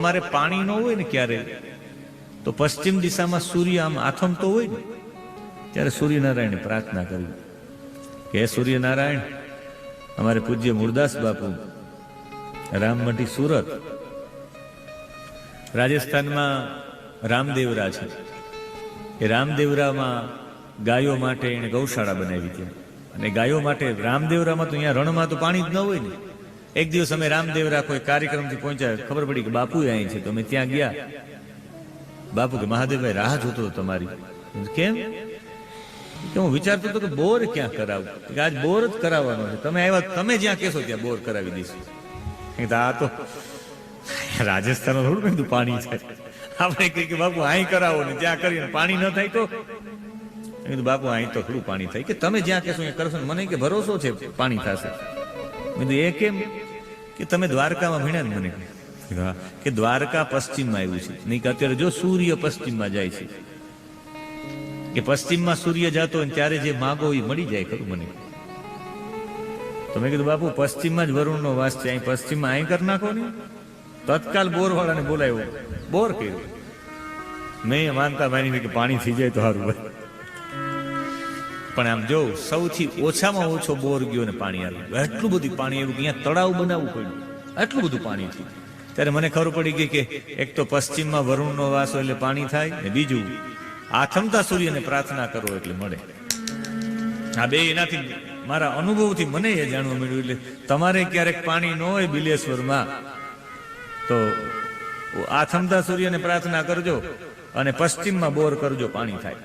મારે પાણી ન હોય ને ક્યારે? તો પશ્ચિમ દિશામાં સૂર્ય આમ આથમતો હોય ને, ત્યારે સૂર્યનારાયણે પ્રાર્થના કરી. કે સૂર્યનારાયણ, અમારે પૂજ્ય મુરદાસ બાપુ, રામમઢી સુરત, રાજસ્થાનમાં રામદેવરા છે. એ રામદેવરામાં ગાયો માટે એણે ગૌશાળા બનાવી ત્યાં અને ગાયો માટે રામદેવરામાં તો અહીંયા રણમાં તો પાણી જ ન હોય ને. એક દિવસ અમે રામદેવરા કોઈ કાર્યક્રમથી પહોંચ્યા. ખબર પડી કે બાપુ અહીં છે. તો અમે ત્યાં ગયા. બાપુ કે, મહાદેવભાઈ, રાહ જોતો હતો તમારી કેમ? કે, હું વિચારતો હતો કે બોર ક્યાં કરાવું. કે આજ બોર જ કરાવવાનો છે. તમે આવ્યા તમે જ્યાં કહેશો ત્યાં બોર કરાવી દઈશું. આ તો રાજસ્થાનમાં થોડું કીધું પાણી છે. આપણે કહીએ કે, બાપુ, અહીં કરાવો ને ત્યાં કરીને પાણી ન થાય તો? કીધું, બાપુ, અહીં તો થોડું પાણી થાય. કે, તમે જ્યાં કહેશો ત્યાં કરશો મને કે, ભરોસો છે, પાણી થશે. મેં એ કેમ? કે તમે દ્વારકામાં ભણ્યા ને મને. કે દ્વારકા પશ્ચિમમાં આવ્યું છે. નહીં કે અત્યારે જો સૂર્ય પશ્ચિમમાં જાય છે. કે પશ્ચિમમાં સૂર્ય જતો હોય ત્યારે જે માગો એ મળી જાય, ખરું મને? તો મેં કીધું, બાપુ, પશ્ચિમમાં જ વરુણનો વાસ છે. અહીં પશ્ચિમમાં અહીં કરી નાખો ને. તત્કાલ બોર વાળાને બોલાવ્યો. બોર કર્યો. મેં માનતા માની કે પાણી થઈ જાય તો સારું ભાઈ પણ આમ જો સૌથી ઓછામાં ઓછો બોર ગયો ને પાણી આવ્યું એટલું બધું પાણી આવ્યું કે અહીંયા તળાવ બનાવવું પડ્યું. એટલું બધું પાણી થયું. ત્યારે મને ખબર પડી ગઈ કે એક તો પશ્ચિમમાં વરુણનો વાસ એટલે પાણી થાય ને બીજું આથમતા સૂર્યને પ્રાર્થના કરો એટલે મળે. આ બે એનાથી મારા અનુભવથી મને એ જાણવા મળ્યું એટલે તમારે ક્યારેક પાણી ન હોય બિલેશ્વરમાં, તો આથમતા સૂર્યને પ્રાર્થના કરજો અને પશ્ચિમમાં બોર કરજો, પાણી થાય.